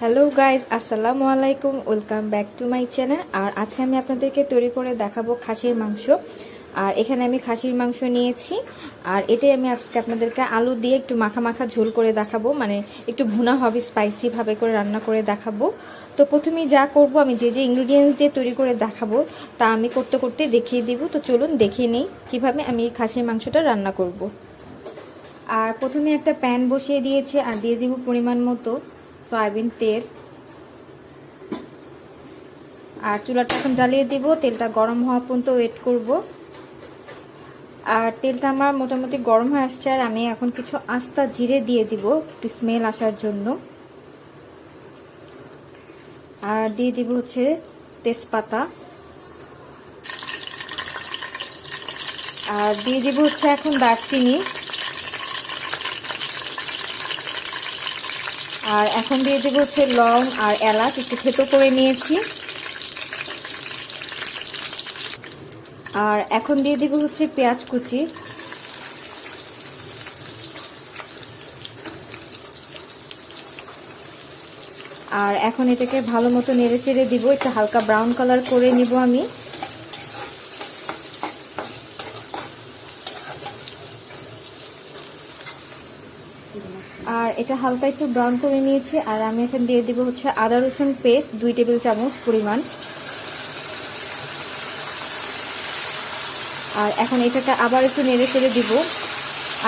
Hello guys আসসালামু আলাইকুম welcome back to my channel আর আজকে আমি আপনাদেরকে তৈরি করে দেখাবো খাসির মাংস। আর এখানে আমি খাসির মাংস নিয়েছি। আর এটাই আমি আজকে আপনাদেরকে আলু দিয়ে একটু মাখা মাখা ঝোল করে দেখাবো। মানে একটু ভুনা হবে স্পাইসি ভাবে করে রান্না করে দেখাবো। তো প্রথমেই যা করব, আমি যে যে ইনগ্রিডিয়েন্টস দিয়ে তৈরি করে দেখাবো, তা আমি করতে করতে দেখিয়ে দিব। তো চলুন দেখিয়ে নিই কীভাবে আমি খাসির মাংসটা রান্না করব। আর প্রথমে একটা প্যান বসিয়ে দিয়েছি। আর দিয়ে দিব পরিমাণ মতো। সয়াবিন, তেল। আর চুলাটা এখন জ্বালিয়ে দিব। তেলটা গরম হওয়া পর্যন্ত ওয়েট করব। আর তেলটা আমার মোটামুটি গরম হয়ে আসছে, আর আমি এখন কিছু আস্তা জিরে দিয়ে দিব, একটু স্মেল আসার জন্য। আর দিয়ে দিব হচ্ছে তেজপাতা। আর দিয়ে দিব হচ্ছে এখন দারচিনি। আর এখন দিয়ে দেবো হচ্ছে লং আর এলাচ, একটু থেতো করে নিয়েছি। আর এখন দিয়ে দেবো হচ্ছে পেঁয়াজ কুচি। আর এখন এটাকে ভালো মতো নেড়ে চেড়ে দিব, একটু হালকা ব্রাউন কালার করে নিব আমি। এটা হালকা একটু ব্রাউন করে নিয়েছি, আর আমি এখানে দিয়ে দিব হচ্ছে আদা রসুন পেস্ট দুই টেবিল চামচ পরিমাণ। আর এখন এটাকে আবার একটু নেড়ে চেড়ে দিব।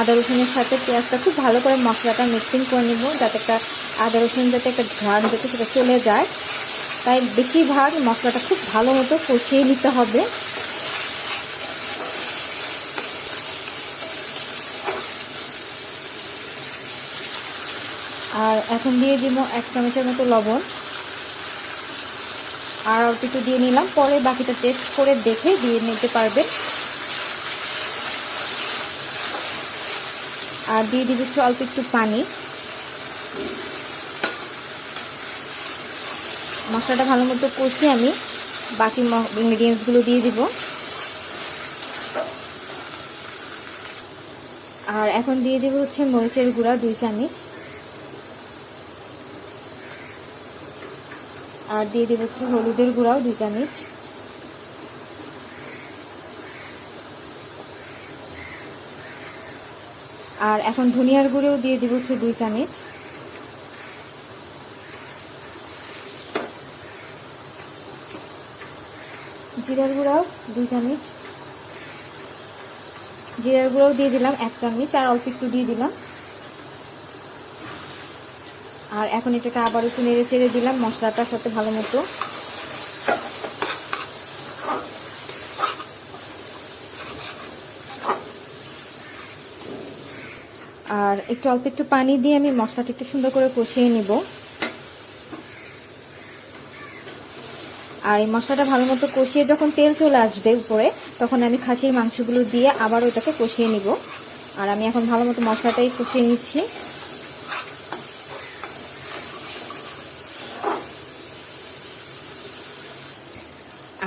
আদা রসুনের সাথে পেঁয়াজটা খুব ভালো করে মশলাটা মিক্সিং করে নেব, যাতে একটা আদা রসুন যাতে একটা ঘ্রাণ যাতে সেটা চলে যায়। তাই বেশিরভাগ মশলাটা খুব ভালো মতো কষিয়ে নিতে হবে। আর এখন দিয়ে দিব এক চামচের মতো লবণ। আর অল্প একটু দিয়ে নিলাম, পরে বাকিটা টেস্ট করে দেখে দিয়ে নিতে পারবেন। আর দিয়ে দিব একটু অল্প একটু পানি। মশলাটা ভালো মতো কষিয়ে আমি বাকি ইনগ্রিডিয়েন্টসগুলো দিয়ে দিব। আর এখন দিয়ে দিব হচ্ছে মরিচের গুঁড়া, দুই চামচ। আর দিয়ে দিব হচ্ছে হলুদের গুঁড়াও, দুই চামচ। আর এখন ধনিয়ার গুঁড়েও দিয়ে দিব হচ্ছে দুই চামচ। জিরার গুঁড়াও, দুই চামচ। জিরার গুঁড়াও দিয়ে দিলাম এক চামচ, আর অল্প একটু দিয়ে দিলাম। আর এখন এটাকে আবার একটু নেড়ে চেড়ে দিলাম, মশলাটার সাথে ভালো মতো। আর একটু অল্প একটু পানি দিয়ে আমি মশলাটা একটু সুন্দর করে কষিয়ে নিব। আর এই মশলাটা ভালো মতো কষিয়ে যখন তেল চলে আসবে উপরে, তখন আমি খাসির মাংসগুলো দিয়ে আবার ওটাকে কষিয়ে নিব। আর আমি এখন ভালো মতো মশলাটাই কষিয়ে নিচ্ছি।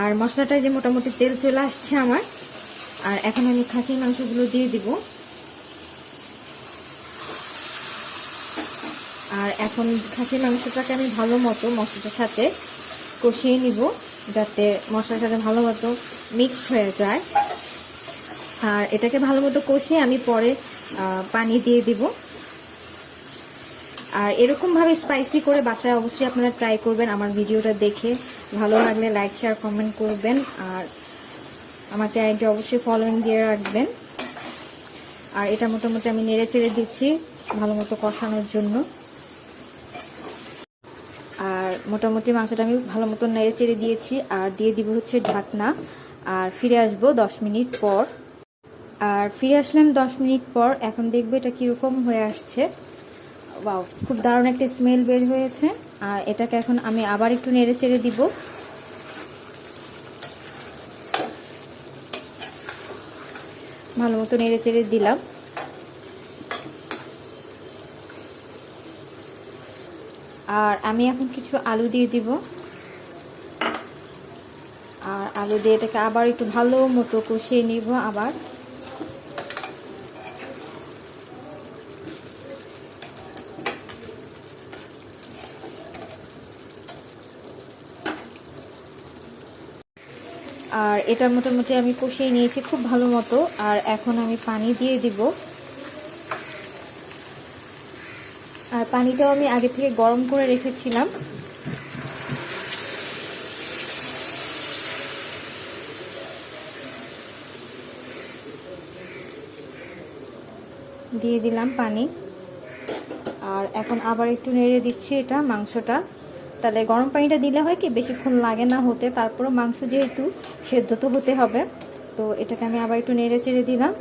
আর মশলাটায় যে মোটামুটি তেল চলে আসছে আমার, আর এখন আমি খাসির মাংসগুলো দিয়ে দিব। আর এখন খাসির মাংসটাকে আমি ভালো মতো মশলাটার সাথে কষিয়ে নিব, যাতে মশলার সাথে ভালো মতো মিক্স হয়ে যায়। আর এটাকে ভালো মতো কষিয়ে আমি পরে পানি দিয়ে দিব। আর এরকমভাবে স্পাইসি করে বাসায় অবশ্যই আপনারা ট্রাই করবেন আমার ভিডিওটা দেখে। ভালো লাগলে লাইক শেয়ার কমেন্ট করবেন আর আমার চ্যানেলটি অবশ্যই ফলোইং দিয়ে রাখবেন। আর এটা মোটামুটি আমি নেড়ে চেড়ে দিচ্ছি ভালো মতো কষানোর জন্য। আর মোটামুটি মাংসটা আমি ভালো মতো নেড়ে চেড়ে দিয়েছি আর দিয়ে দিব হচ্ছে ঢাকনা। আর ফিরে আসব দশ মিনিট পর। আর ফিরে আসলাম দশ মিনিট পর, এখন দেখব এটা কীরকম হয়ে আসছে। বাও খুব দারুণ একটা স্মেল বের হয়েছে। আর এটাকে এখন আমি আবার একটু নেড়ে চেড়ে দিব। ভালো মতো নেড়ে চেড়ে দিলাম। আর আমি এখন কিছু আলু দিয়ে দিব। আর আলু দিয়ে এটাকে আবার একটু ভালো মতো কষিয়ে নিব আবার। আর এটা মোটামুটি আমি কষিয়ে নিয়েছি খুব ভালো মতো, আর এখন আমি পানি দিয়ে দিব। আর পানিটাও আমি আগে থেকে গরম করে রেখেছিলাম। দিয়ে দিলাম পানি। আর এখন আবার একটু নেড়ে দিচ্ছি এটা মাংসটা। তাহলে গরম পানিটা দিলে হয় কি বেশিক্ষণ লাগে না হতে তারপরে মাংস যেহেতু সেদ্ধ তো হতে হবে। তো এটাকে আমি আবার একটু নেড়ে চেড়ে দিলাম।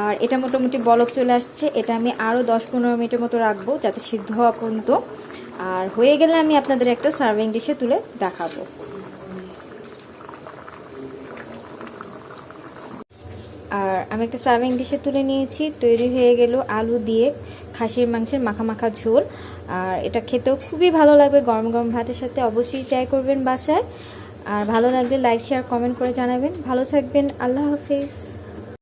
আর এটা মোটামুটি বলক চলে আসছে। এটা আমি আরও দশ পনেরো মিনিটের মতো রাখব যাতে সিদ্ধ হওয়া পর্যন্ত। আর হয়ে গেলে আমি আপনাদের একটা সার্ভিং ডিশে তুলে দেখাবো। আর আমি একটা সার্ভিং ডিশে তুলে নিয়েছি, তৈরি হয়ে গেল আলু দিয়ে খাসির মাংসের মাখা মাখা ঝোল। আর এটা খেতেও খুবই ভালো লাগবে গরম গরম ভাতের সাথে, অবশ্যই ট্রাই করবেন বাসায়। আর ভালো লাগলে লাইক শেয়ার কমেন্ট করে জানাবেন। ভালো থাকবেন, আল্লাহ হাফিজ।